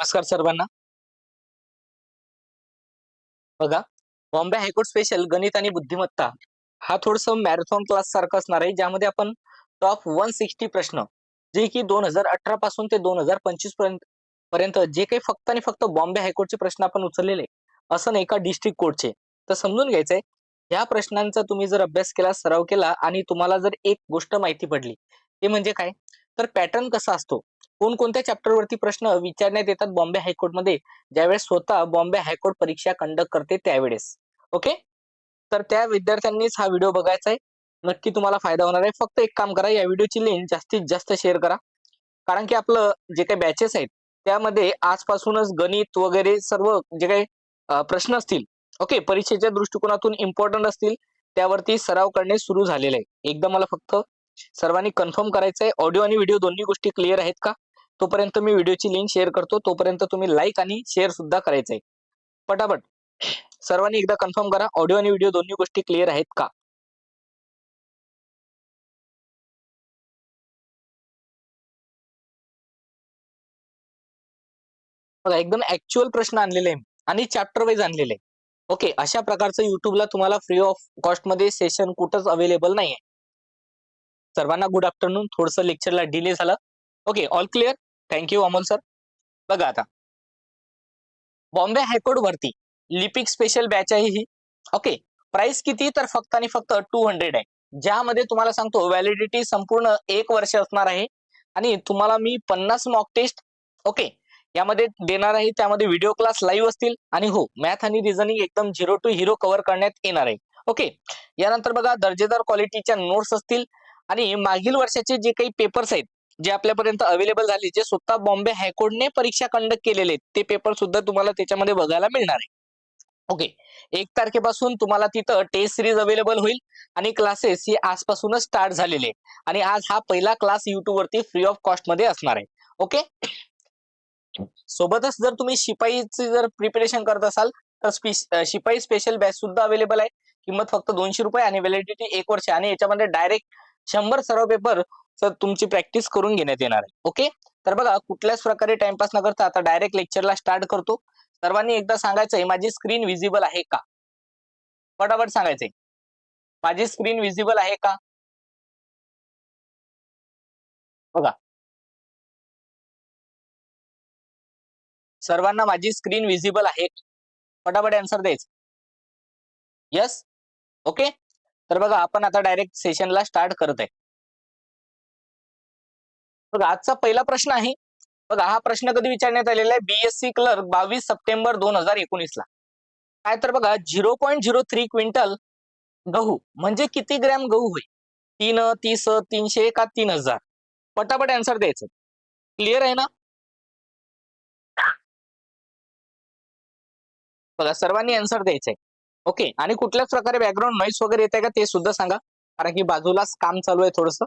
नमस्कार सर्वांना. बघा बॉम्बे हायकोर्ट स्पेशल गणित आणि बुद्धिमत्ता हा थोडस मॅरेथॉन क्लास सारखा असणार आहे ज्यामध्ये आपण टॉप वन सिक्स्टी प्रश्न जे की दोन हजार अठरा पासून ते दोन हजार पंचवीसपर्यंत पर्यंत जे काही फक्त आणि फक्त बॉम्बे हायकोर्टचे प्रश्न आपण उचललेले असं नाही का डिस्ट्रिक्ट कोर्टचे तर समजून घ्यायचंय ह्या प्रश्नांचा तुम्ही जर अभ्यास केला सराव केला आणि तुम्हाला जर एक गोष्ट माहिती पडली ते म्हणजे काय? तर पॅटर्न कसा असतो? कोणकोणत्या चॅप्टरवरती प्रश्न विचारण्यात येतात बॉम्बे हायकोर्टमध्ये? ज्यावेळेस स्वतः बॉम्बे हायकोर्ट परीक्षा कंडक्ट करते त्यावेळेस. ओके तर त्या विद्यार्थ्यांनीच हा व्हिडिओ बघायचा आहे. नक्की तुम्हाला फायदा होणार आहे. फक्त एक काम करा या व्हिडिओची लिंक जास्तीत जास्त शेअर करा. कारण की आपलं जे काही बॅचेस आहेत त्यामध्ये आजपासूनच गणित वगैरे सर्व जे काही प्रश्न असतील ओके परीक्षेच्या दृष्टिकोनातून इम्पॉर्टंट असतील त्यावरती सराव करणे सुरू झालेले आहे. एकदा मला फक्त सर्वांनी कन्फर्म करायचं आहे ऑडिओ आणि व्हिडिओ दोन्ही गोष्टी क्लिअर आहेत का? तोपर्यंत मी व्हिडिओची लिंक शेअर करतो. तोपर्यंत तुम्ही लाईक आणि शेअर सुद्धा करायचं आहे पटापट. सर्वांनी एकदा कन्फर्म करा ऑडिओ आणि व्हिडिओ दोन्ही गोष्टी क्लिअर आहेत का? बघा एकदम ऍक्च्युअल प्रश्न आणलेले आहे. आणि चॅप्टर वाईज आणलेले आहे. ओके अशा प्रकारचं युट्यूबला तुम्हाला फ्री ऑफ कॉस्टमध्ये सेशन कुठंच अवेलेबल नाहीये. सर्वांना गुड आफ्टरनून थोडस लेक्चरला डिले झालं. Okay all clear thank you Amol sir बघा आता. बॉम्बे हायकोर्ट वरती लिपिक स्पेशल बॅच आहे ही. ओके प्राइस किती तर फक्त आणि फक्त टू हंड्रेड आहे. ज्यामध्ये तुम्हाला सांगतो व्हॅलिडिटी संपूर्ण एक वर्ष असणार आहे. आणि तुम्हाला मी पन्नास मॉक टेस्ट ओके यामध्ये देणार आहे त्यामध्ये व्हिडिओ क्लास लाईव्ह असतील. आणि हो मॅथ आणि रिझनिंग एकदम झिरो टू हिरो कव्हर करण्यात येणार आहे. ओके यानंतर बघा दर्जेदार क्वालिटीच्या नोट्स असतील. आणि मागील वर्षाचे जे काही पेपर्स आहेत जे आपल्यापर्यंत अवेलेबल झाले जे स्वतः बॉम्बे हायकोर्टने परीक्षा कंडक्ट केलेले आहेत ते पेपर सुद्धा तुम्हाला त्याच्यामध्ये बघायला मिळणार आहे. ओके एक तारखेपासून तुम्हाला तिथं टेस्ट सिरीज अवेलेबल होईल आणि क्लासेस ही आजपासूनच स्टार्ट झालेले आहे आणि आज हा पहिला क्लास युट्यूब वरती फ्री ऑफ कॉस्टमध्ये असणार आहे. ओके सोबतच जर तुम्ही शिपाईची जर प्रिपरेशन करत असाल तर शिपाई स्पेशल बॅच सुद्धा अवेलेबल आहे. किंमत फक्त दोनशे रुपये आणि व्हॅलिडिटी एक वर्ष. आणि याच्यामध्ये डायरेक्ट शंभर सर्व पेपर तुमची प्रॅक्टिस करून घेण्यात येणार आहे. ओके तर बघा कुठल्याच प्रकारे टाइमपास न करता आता डायरेक्ट लेक्चरला स्टार्ट करतो. सर्वांनी एकदा सांगायचंय माझी स्क्रीन विजिबल आहे का? पटापट सांगायचंय. माझी स्क्रीन विजिबल आहे का? बघा. सर्वांना माझी स्क्रीन विजिबल आहे. पटापट आन्सर द्यायचं. यस ओके तर बघा आपण आता डायरेक्ट सेशनला स्टार्ट करत आहे. बघा आजचा पहिला प्रश्न आहे. बघा हा प्रश्न कधी विचारण्यात आलेला आहे? बीएससी क्लर्क बावीस सप्टेंबर दोन हजार एकोणीसला. काय तर बघा zero point zero three quintal गहू म्हणजे किती ग्रॅम गहू होईल? तीन तीस तीनशे का तीन हजार. पटापट आन्सर द्यायचं. क्लिअर आहे ना? बघा सर्वांनी आन्सर द्यायचंय. ओके आणि कुठल्याच प्रकारे बॅकग्राऊंड नॉईस वगैरे येते का ते सुद्धा सांगा. कारण की बाजूलाच काम चालू आहे थोडस.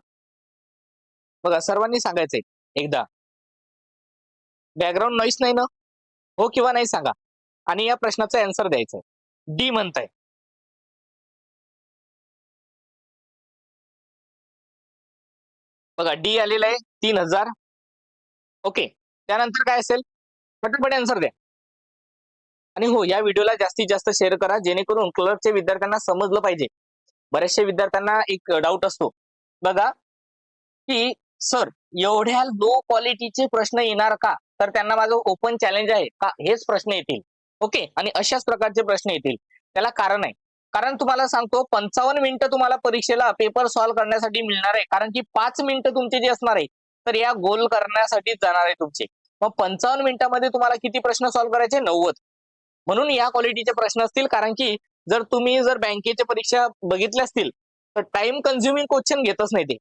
बघा सर्वांनी सांगायचंय. एकदा. बॅकग्राऊंड नॉईस नाही ना? हो किंवा नाही सांगा. आणि या प्रश्नाचं आन्सर द्यायचंय. डी म्हणताय. बघा डी आलेलं आहे तीन हजार. ओके त्यानंतर काय असेल? पटापट आन्सर द्या. आणि हो या व्हिडिओला जास्तीत जास्त शेअर करा जेणेकरून क्लर्कच्या विद्यार्थ्यांना समजलं पाहिजे. बऱ्याचशा विद्यार्थ्यांना एक डाऊट असतो. बघा की सर एवढ्या लो क्वालिटीचे प्रश्न येणार का? तर त्यांना माझं ओपन चॅलेंज आहे. का? हेच प्रश्न येतील. ओके आणि अशाच प्रकारचे प्रश्न येतील. त्याला कारण आहे. कारण तुम्हाला सांगतो पंचावन्न मिनिटं तुम्हाला परीक्षेला पेपर सॉल्व्ह करण्यासाठी मिळणार आहे. कारण की पाच मिनिटं तुमचे जे असणार आहे तर या गोल करण्यासाठी जाणार आहे तुमचे. मग पंचावन्न मिनिटांमध्ये तुम्हाला किती प्रश्न सॉल्व्ह करायचे? नव्वद. म्हणून या क्वालिटीचे प्रश्न असतील. कारण की जर तुम्ही जर बँकेच्या परीक्षा बघितल्या असतील तर टाइम कन्झ्युमिंग क्वेश्चन घेतच नाही ते.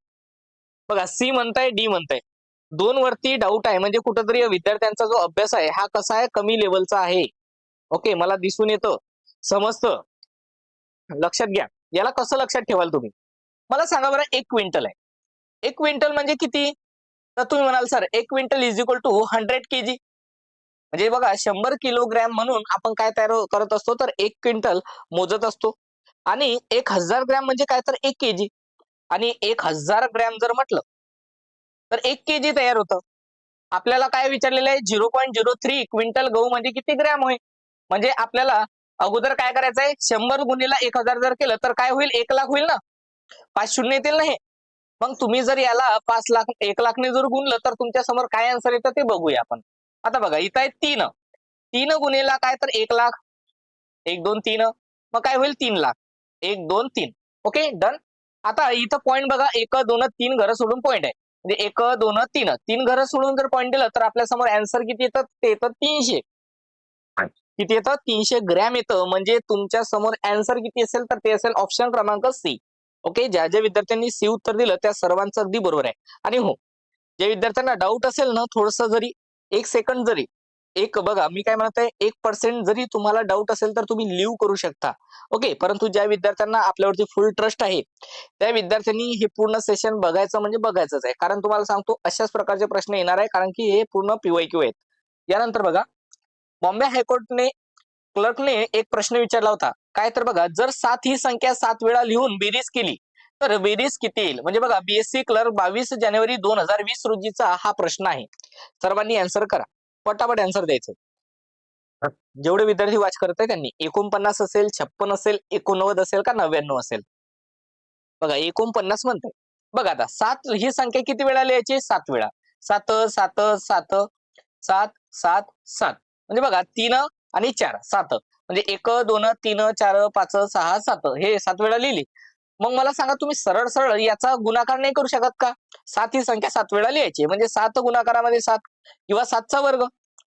बघा सी म्हणताय डी म्हणताय. दोन वरती डाऊट आहे म्हणजे कुठंतरी विद्यार्थ्यांचा जो अभ्यास आहे हा कसा आहे? कमी लेवलचा आहे. ओके मला दिसून येतं. समजतं लक्षात घ्या. याला कसं लक्षात ठेवाल तुम्ही? मला सांगा बरं एक क्विंटल आहे. एक क्विंटल म्हणजे किती? तर तुम्ही म्हणाल सर एक quintal is equal to hundred KG म्हणजे बघा शंभर किलोग्रॅम म्हणून आपण काय तयार करत असतो तर एक क्विंटल मोजत असतो. आणि एक हजार ग्रॅम म्हणजे काय? तर एक केजी आणि एक हजार ग्रॅम जर म्हटलं तर एक केजी तयार होतं. आपल्याला काय विचारलेलं आहे? Zero point zero three quintal गहू म्हणजे किती ग्रॅम होईल? म्हणजे आपल्याला अगोदर काय करायचं आहे? शंभर गुन्हेला एक हजार जर केलं तर काय होईल? एक लाख होईल ना? पाच शून्य येतील ना हे? मग तुम्ही जर याला पाच लाख एक लाखने जर गुणलं तर तुमच्यासमोर काय आन्सर येतं ते बघूया आपण. आता बघा इथं आहे तीन. तीन गुन्हेला काय तर एक लाख. एक दोन तीन. मग काय होईल? तीन लाख. एक दोन तीन. ओके? डन? आता इथं पॉईंट बघा एक दोन तीन घरं सोडून पॉईंट आहे. म्हणजे एक दोन तीन. तीन घरं सोडून जर पॉईंट दिलं तर आपल्यासमोर अँसर किती येतं ते येतं तीनशे. किती येतं तीनशे ग्रॅम येतं. म्हणजे तुमच्यासमोर अँसर किती असेल तर ते असेल ऑप्शन क्रमांक सी ओके ज्या ज्या विद्यार्थ्यांनी सी उत्तर दिलं त्या सर्वांचं अगदी बरोबर आहे. आणि हो ज्या विद्यार्थ्यांना डाऊट असेल ना थोडस जरी एक सेकंड जरी एक बघा मी काय म्हणत आहे एक पर्सेंट जरी तुम्हाला डाऊट असेल तर तुम्ही लिव्ह करू शकता. ओके परंतु ज्या विद्यार्थ्यांना आपल्यावरती फुल ट्रस्ट आहे त्या विद्यार्थ्यांनी हे पूर्ण सेशन बघायचं म्हणजे बघायचंच आहे. कारण तुम्हाला सांगतो अशाच प्रकारचे प्रश्न येणार आहे कारण की हे पूर्ण पीवाय क्यू आहेत. यानंतर बघा बॉम्बे हायकोर्टने क्लर्कने एक प्रश्न विचारला होता. काय तर बघा जर सात ही संख्या सात वेळा लिहून बेरीज केली तर बेरीज किती येईल? म्हणजे बघा बीएससी क्लर्क बावीस जानेवारी दोन हजार वीस रोजीचा हा प्रश्न आहे. सर्वांनी आन्सर करा. पटापट अँसर द्यायचं. जेवढे विद्यार्थी वाच करत त्यांनी एकोणपन्नास असेल छप्पन असेल एकोणनव्वद असेल का नव्याण्णव असेल? बघा एकोणपन्नास म्हणताय. बघा आता सात ही संख्या किती वेळा लिहायची? सात वेळा. सात सात सात सात सात सात. म्हणजे बघा तीन आणि चार सात. म्हणजे एक दोन तीन चार पाच सहा सात. हे सात वेळा लिहिली. मग मला सांगा तुम्ही सरळ सरळ याचा गुणाकार नाही करू शकत का? सात ही संख्या सात वेळा लिहायची. म्हणजे सात गुणाकारामध्ये सात किंवा सातचा वर्ग.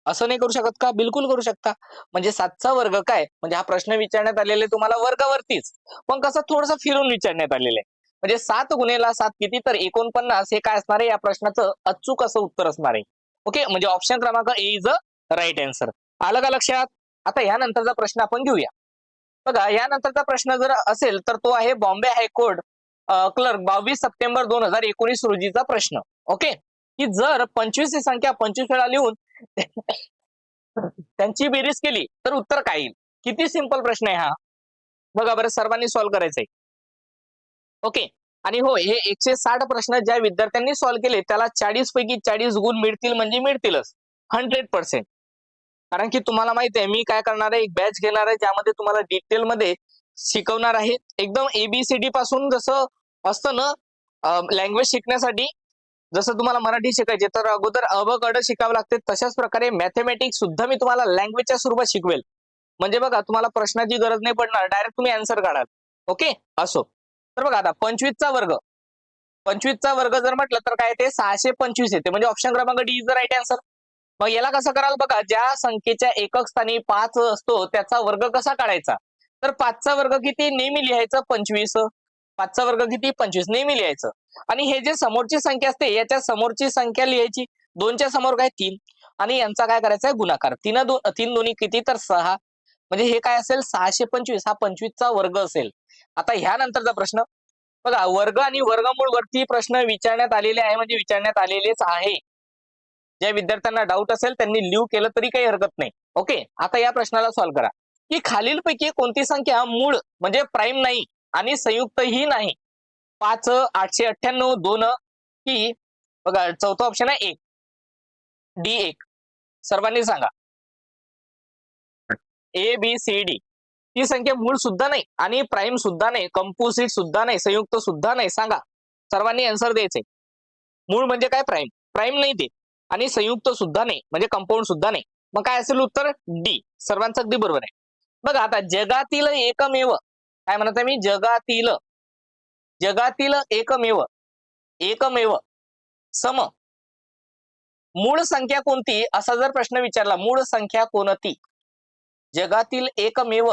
असं नाही करू शकत का? बिलकुल करू शकता. म्हणजे सातचा वर्ग काय? म्हणजे हा प्रश्न विचारण्यात आलेले तुम्हाला वर्गावरतीच. पण कसं थोडस फिरून विचारण्यात आलेलं आहे. म्हणजे सात गुन्हेला सात किती? तर एकोणपन्नास हे काय असणार आहे? या प्रश्नाचं अचूक असं उत्तर असणार आहे. ओके? म्हणजे ऑप्शन क्रमांक A is a right answer आलं का लक्षात? आता यानंतरचा प्रश्न आपण घेऊया. बघा यानंतरचा प्रश्न जर असेल तर तो आहे बॉम्बे हायकोर्ट क्लर्क बावीस सप्टेंबर दोन हजार एकोणीस रोजीचा प्रश्न. ओके? की जर पंचवीस ही संख्या पंचवीस वेळा लिहून त्यांची बेरीज केली तर उत्तर काय येईल? किती सिंपल प्रश्न आहे हा. बघा बरं सर्वांनी सॉल्व्ह करायचंय. ओके आणि हो हे एकशे साठ प्रश्न ज्या विद्यार्थ्यांनी सॉल्व्ह केले त्याला चाळीस पैकी चाळीस गुण मिळतील म्हणजे मिळतीलच. हंड्रेड पर्सेंट कारण की तुम्हाला माहीत आहे मी काय करणार आहे एक बॅच घेणार आहे ज्यामध्ये तुम्हाला डिटेल मध्ये शिकवणार आहे. एकदम एबीसीडी पासून जसं असतं ना लँग्वेज शिकण्यासाठी जसं तुम्हाला मराठी शिकायचे तर अगोदर अ शिकावं लागते. तशाच प्रकारे मॅथमॅटिक्स सुद्धा मी तुम्हाला लँग्वेजच्या स्वरूपात शिकवेल. म्हणजे बघा तुम्हाला प्रश्नाची गरज नाही पडणार. डायरेक्ट तुम्ही आन्सर काढाल. ओके असो. तर बघा आता पंचवीसचा वर्ग. पंचवीसचा वर्ग जर म्हटलं तर काय ते सहाशे पंचवीस येते. म्हणजे ऑप्शन क्रमांक D is the right answer मग याला कसं कराल बघा ज्या संख्येच्या एकक स्थानी पाच असतो त्याचा वर्ग कसा काढायचा? तर पाचचा वर्ग किती? नेहमी लिहायचं पंचवीस. पाचचा वर्ग किती? पंचवीस. नेहमी लिहायचं. आणि हे जे समोरची संख्या असते याच्या समोरची संख्या लिहायची. दोनच्या समोर काय? तीन. आणि यांचा काय करायचा आहे? गुणाकार. तीन दोन तीन दोन्ही किती? तर सहा. म्हणजे हे काय असेल? सहाशे पंचवीस. हा पंचवीसचा वर्ग असेल. आता ह्यानंतरचा प्रश्न. बघा वर्ग आणि वर्गमूळ वरती प्रश्न विचारण्यात आलेले आहे म्हणजे विचारण्यात आलेलेच आहे. ज्या विद्यार्थ्यांना डाऊट असेल त्यांनी लिव्ह केलं तरी काही हरकत नाही. ओके आता या प्रश्नाला सॉल्व्ह करा. की खालीलपैकी कोणती संख्या मूळ म्हणजे प्राईम नाही आणि संयुक्तही नाही. पाच आठशे अठ्ठ्याण्णव दोन की बघा चौथा ऑप्शन आहे एक डी एक. सर्वांनी सांगा. A B C D. ही संख्या मूळ सुद्धा नाही आणि प्राईम सुद्धा नाही कंपोजिट सुद्धा नाही संयुक्त सुद्धा नाही. सांगा. सर्वांनी आन्सर द्यायचे. मूळ म्हणजे काय? प्राईम. प्राईम नाही ते. आणि संयुक्त सुद्धा नाही म्हणजे कंपाऊंड सुद्धा नाही. मग काय असेल उत्तर? डी. सर्वांचं अगदी बरोबर आहे. बघा आता जगातील एकमेव काय म्हणत आहे मी? जगातील जगातील एकमेव एकमेव सम. मूळ संख्या कोणती? असा जर प्रश्न विचारला मूळ संख्या कोणती? जगातील एकमेव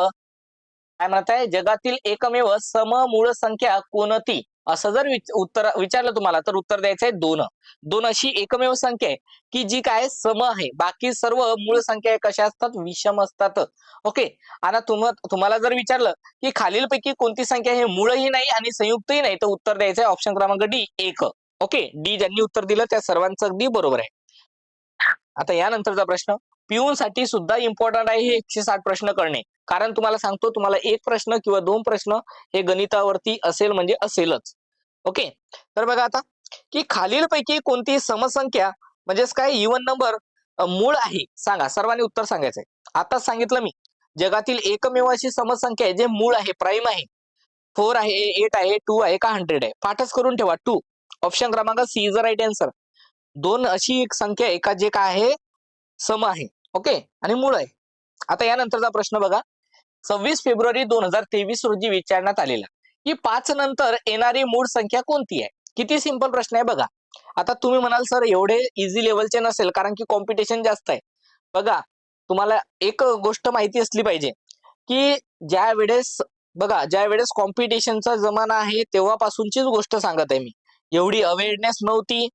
काय म्हणत आहे? जगातील एकमेव सम मूळ संख्या कोणती? असं जर उत्तर विचारलं तुम्हाला तर उत्तर द्यायचं आहे दोन. दोन अशी एकमेव संख्या आहे की जी काय सम आहे. बाकी सर्व मूळ संख्या कशा असतात विषम असतात. ओके? आता तुम्हाला जर विचारलं की खालीलपैकी कोणती संख्या हे मूळही नाही आणि संयुक्तही नाही तर उत्तर द्यायचं आहे ऑप्शन क्रमांक डी एक. ओके? डी ज्यांनी उत्तर दिलं त्या सर्वांचं अगदी बरोबर आहे. आता यानंतरचा प्रश्न पिऊन साठी सुद्धा इम्पॉर्टंट आहे हे एकशे साठ प्रश्न करणे. कारण तुम्हाला सांगतो तुम्हाला एक प्रश्न किंवा दोन प्रश्न हे गणितावरती असेल म्हणजे असेलच. ओके? तर बघा आता की खालीलपैकी कोणती समसंख्या म्हणजेच काय इवन नंबर मूळ आहे? सांगा सर्वांनी उत्तर सांगायचंय. आताच सांगितलं मी. जगातील एकमेव अशी समसंख्या आहे जे मूळ आहे प्राईम आहे. फोर आहे एट आहे टू आहे का हंड्रेड आहे? पाठच करून ठेवा टू. ऑप्शन क्रमांक सी इज राईट आन्सर. दोन अशी एक संख्या आहे का जे काय आहे सम आहे. ओके? आणि मूळ आहे. आता यानंतरचा प्रश्न बघा. सव्वीस फेब्रुवारी दोन हजार तेवीस रोजी विचारण्यात आलेला. ही पाच नंतर येणारी मूळ संख्या कोणती आहे? किती सिंपल प्रश्न आहे बघा. आता तुम्ही म्हणाल सर एवढे इझी लेवलचे नसेल कारण की कॉम्पिटिशन जास्त आहे. बघा तुम्हाला एक गोष्ट माहिती असली पाहिजे की ज्या वेळेस बघा ज्या वेळेस कॉम्पिटिशनचा जमाना आहे तेव्हापासूनचीच गोष्ट सांगत आहे मी. एवढी अवेअरनेस नव्हती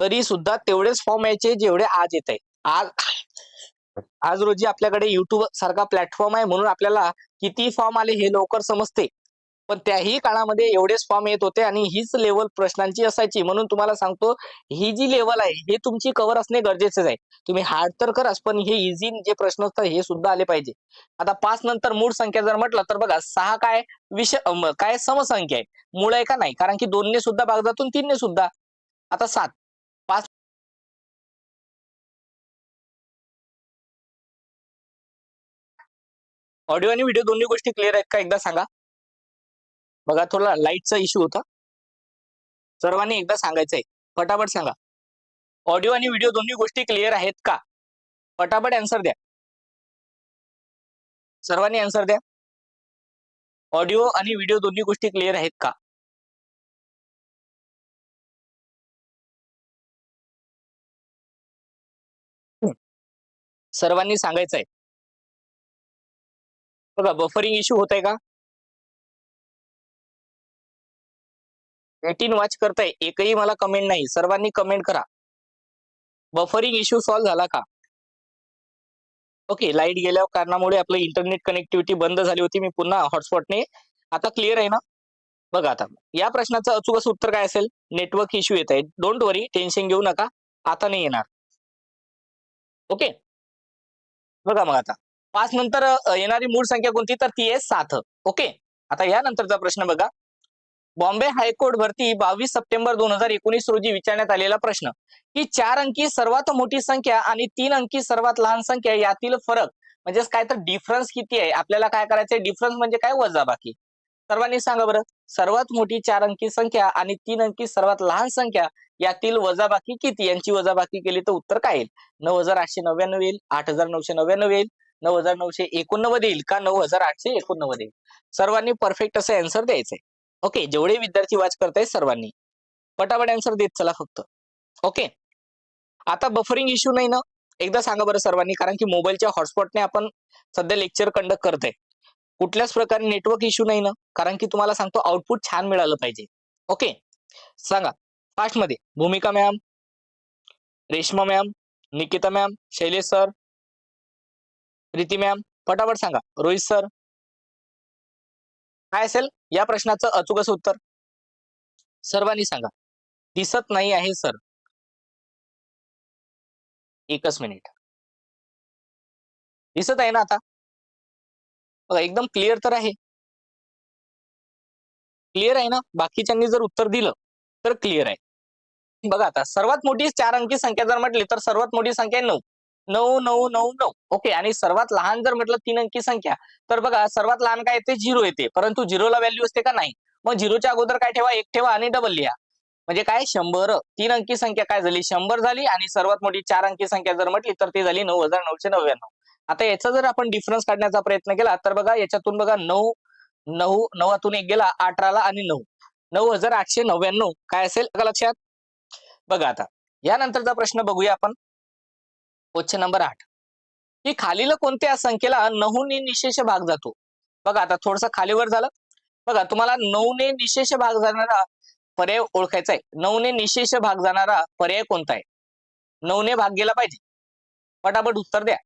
तरी सुद्धा तेवढेच फॉर्म यायचे जेवढे आज येत आहे. आज आज रोजी आपल्याकडे युट्यूब सारखा प्लॅटफॉर्म आहे म्हणून आपल्याला किती फॉर्म आले हे लवकर समजते. पण त्याही काळामध्ये एवढेच फॉर्म येत होते आणि हीच लेवल प्रश्नांची असायची. म्हणून तुम्हाला सांगतो ही जी लेवल आहे हे तुमची कव्हर असणे गरजेचेच आहे. तुम्ही हार्ड तर कराच पण हे इझी जे प्रश्न असतात हे सुद्धा आले पाहिजे. आता पाच नंतर मूळ संख्या जर म्हटलं तर बघा सहा काय विषय काय समसंख्या आहे. मूळ आहे का नाही? कारण की दोनने सुद्धा भाग तीनने सुद्धा. आता सात. पाच ऑडिओ आणि व्हिडिओ दोन्ही गोष्टी क्लिअर आहेत का? एकदा सांगा. बघा थोडा लाईटचा इश्यू होता. सर्वांनी एकदा सांगायचंय. पटापट सांगा. ऑडिओ आणि व्हिडिओ दोन्ही गोष्टी क्लिअर आहेत का? पटापट आन्सर द्या. सर्वांनी आन्सर द्या. ऑडिओ आणि व्हिडिओ दोन्ही गोष्टी क्लिअर आहेत का? सर्वांनी सांगायचंय. बघा बफरिंग इश्यू होत आहे का? एटीन वॉच करताय एकही मला कमेंट नाही. सर्वांनी कमेंट करा. बफरिंग इश्यू सॉल्व्ह झाला का? ओके लाइट गेल्या कारणामुळे आपलं इंटरनेट कनेक्टिव्हिटी बंद झाली होती. मी पुन्हा हॉटस्पॉटने आता क्लिअर आहे ना? बघा आता या प्रश्नाचं अचूक असं उत्तर काय असेल? नेटवर्क इश्यू येत आहे. डोंट वरी टेन्शन घेऊ नका. आता नाही येणार. ओके बघा मग आता. पाच नंतर येणारी मूळ संख्या कोणती? तर ती आहे सात. ओके? आता यानंतरचा प्रश्न बघा. बॉम्बे हायकोर्ट भरती बावीस सप्टेंबर दोन हजार एकोणीस रोजी विचारण्यात आलेला प्रश्न. की चार अंकी सर्वात मोठी संख्या आणि तीन अंकी सर्वात लहान संख्या यातील फरक म्हणजेच काय? तर डिफरन्स किती आहे? आपल्याला काय करायचंय? डिफरन्स म्हणजे काय? वजाबाकी सर्वांनी सांगा बरं. सर्वात मोठी चार अंकी संख्या आणि तीन अंकी सर्वात लहान संख्या यातील वजाबाकी किती? यांची वजाबाकी केली तर उत्तर काय येईल? नऊ हजार आठशे नव्याण्णव येईल. आठ हजार नऊशे नव्याण्णव येईल. नऊ हजार नऊशे एकोणनव्वद येईल का नऊ हजार आठशे एकोणनव्वद येईल? सर्वांनी परफेक्ट असं आन्सर द्यायचंय. ओके जेवढे विद्यार्थी वाच करतायत सर्वांनी. पटापट अँसर देत चला फक्त. ओके आता बफरिंग इश्यू नाही ना? एकदा सांगा बरं सर्वांनी कारण की मोबाईलच्या हॉटस्पॉटने आपण सध्या लेक्चर कंडक्ट करतोय. कुठल्याच प्रकारे नेटवर्क इश्यू नाही ना? कारण की तुम्हाला सांगतो आउटपुट छान मिळालं पाहिजे. ओके सांगा. फास्टमध्ये Bhumika ma'am Reshma ma'am Nikita ma'am Shailesh sir Preeti ma'am पटापट सांगा. रोहित सर काय असेल? या प्रश्नाचं अचूक असं उत्तर. सर्वांनी सांगा. दिसत नाही आहे सर एकच मिनिट दिसत आहे ना आता? बघा एकदम क्लिअर तर आहे. क्लिअर आहे ना? बाकीच्यांनी जर उत्तर दिलं तर क्लिअर आहे. बघा आता सर्वात मोठी चार अंकी संख्या जर म्हटली तर सर्वात मोठी संख्या आहे नऊ. नऊ नऊ नऊ नऊ. ओके आणि सर्वात लहान जर म्हटलं तीन अंकी संख्या तर बघा सर्वात लहान काय येते? झिरो येते. परंतु झिरोला व्हॅल्यू असते का? नाही. मग झिरोच्या अगोदर काय ठेवा? एक ठेवा आणि डबल लिहा. म्हणजे काय? शंभर. तीन अंकी संख्या काय झाली? शंभर झाली आणि सर्वात मोठी चार अंकी संख्या जर म्हटली तर ती झाली नऊ हजार नऊशे नव्याण्णव. आता याचा जर आपण डिफरन्स काढण्याचा प्रयत्न केला तर बघा याच्यातून बघा नऊ नऊ नवातून एक गेला अठराला आणि नऊ. नऊ हजार आठशे नव्याण्णव. काय असेल? का लक्षात. बघा आता. यानंतरचा प्रश्न बघूया आपण. क्वेश्चन नंबर आठ. की खालील कोणत्या संख्येला नऊने निशेष भाग जातो? बघा आता थोडस खालीवर झालं. बघा तुम्हाला नऊने निशेष भाग जाणारा पर्याय ओळखायचा आहे. नऊने निशेष भाग जाणारा पर्याय कोणता आहे? नऊने भाग गेला पाहिजे. पटापट उत्तर द्या.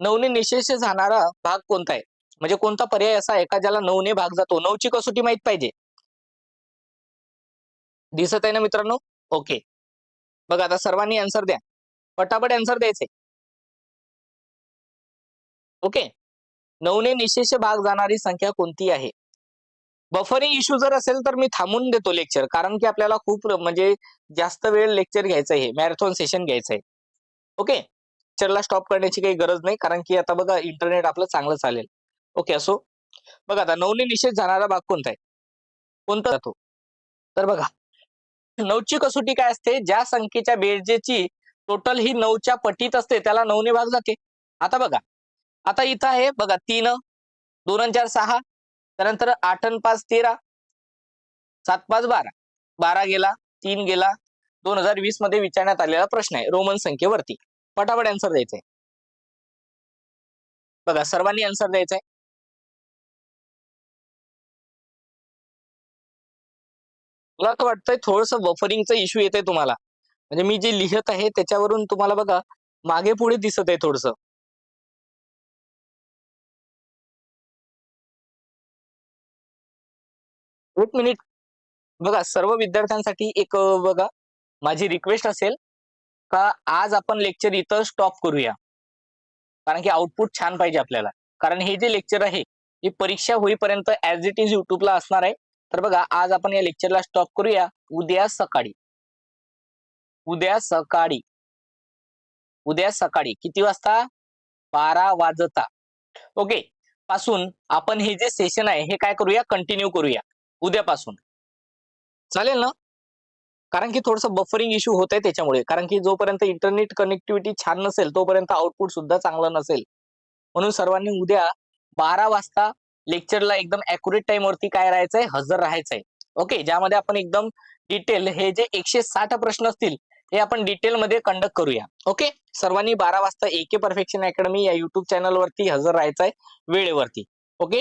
नऊने निशेष जाणारा भाग कोणता आहे? म्हणजे कोणता पर्याय असा आहे का ज्याला नऊने भाग जातो? नऊची कसोटी माहीत पाहिजे. दिसत आहे ना मित्रांनो? ओके. बघा आता सर्वांनी आन्सर द्या. पटापट आन्सर द्यायचे. ओके नऊने निशेष भाग जाणारी संख्या कोणती आहे? बफरिंग इश्यू जर असेल तर मी थांबून देतो लेक्चर कारण की आपल्याला खूप म्हणजे जास्त वेळ लेक्चर घ्यायचं आहे. मॅरेथॉन सेशन घ्यायचं आहे. ओके लेक्चरला स्टॉप करण्याची काही गरज नाही. कारण की आता बघा इंटरनेट आपलं चांगलं चालेल. ओके असो. बघा आता नऊने निषेध जाणारा भाग कोणता आहे? कोणता जातो तर बघा. नऊची कसोटी काय असते? ज्या संख्येच्या बेरजेची टोटल ही नऊच्या पटीत असते त्याला नऊने भाग जाते. आता बघा आता इथं आहे बघा तीन दोन चार सहा त्यानंतर आठ आणि पाच तेरा सात पाच बारा. बारा गेला तीन गेला दोन हजार वीसमध्ये विचारण्यात आलेला प्रश्न आहे रोमन संख्येवरती. पटापट आन्सर द्यायचंय. बघा सर्वांनी आन्सर द्यायचंय. मला तर वाटतंय थोडस बफरिंगचा इश्यू येतंय तुम्हाला. म्हणजे मी जे लिहित आहे त्याच्यावरून तुम्हाला बघा मागे पुढे दिसत आहे थोडस. एक मिनिट. बघा सर्व विद्यार्थ्यांसाठी एक बघा माझी रिक्वेस्ट असेल का आज आपण लेक्चर इथं स्टॉप करूया? कारण की आउटपुट छान पाहिजे आपल्याला. कारण हे जे लेक्चर आहे ही परीक्षा होईपर्यंत ऍज इट इज युट्यूबला असणार आहे. तर बघा आज आपण या लेक्चरला स्टॉप करूया. उद्या सकाळी. उद्या सकाळी उद्या सकाळी किती वाजता? बारा वाजता. ओके पासून आपण हे जे सेशन आहे हे काय करूया? कंटिन्यू करूया. उद्यापासून. चालेल ना? कारण की थोडस बफरिंग इश्यू होत आहे त्याच्यामुळे. कारण की जोपर्यंत इंटरनेट कनेक्टिव्हिटी छान नसेल तोपर्यंत आउटपुट सुद्धा चांगलं नसेल. म्हणून सर्वांनी उद्या बारा वाजता लेक्चरला एकदम अॅक्युरेट टाइम वरती काय राहायचंय? हजर राहायचंय. ओके ज्यामध्ये आपण एकदम डिटेल हे जे एकशे साठ प्रश्न असतील हे आपण डिटेलमध्ये कंडक्ट करूया. ओके सर्वांनी बारा वाजता ए के परफेक्शन अकॅडमी या युट्यूब चॅनलवरती हजर हजर राहायचंय वेळेवरती.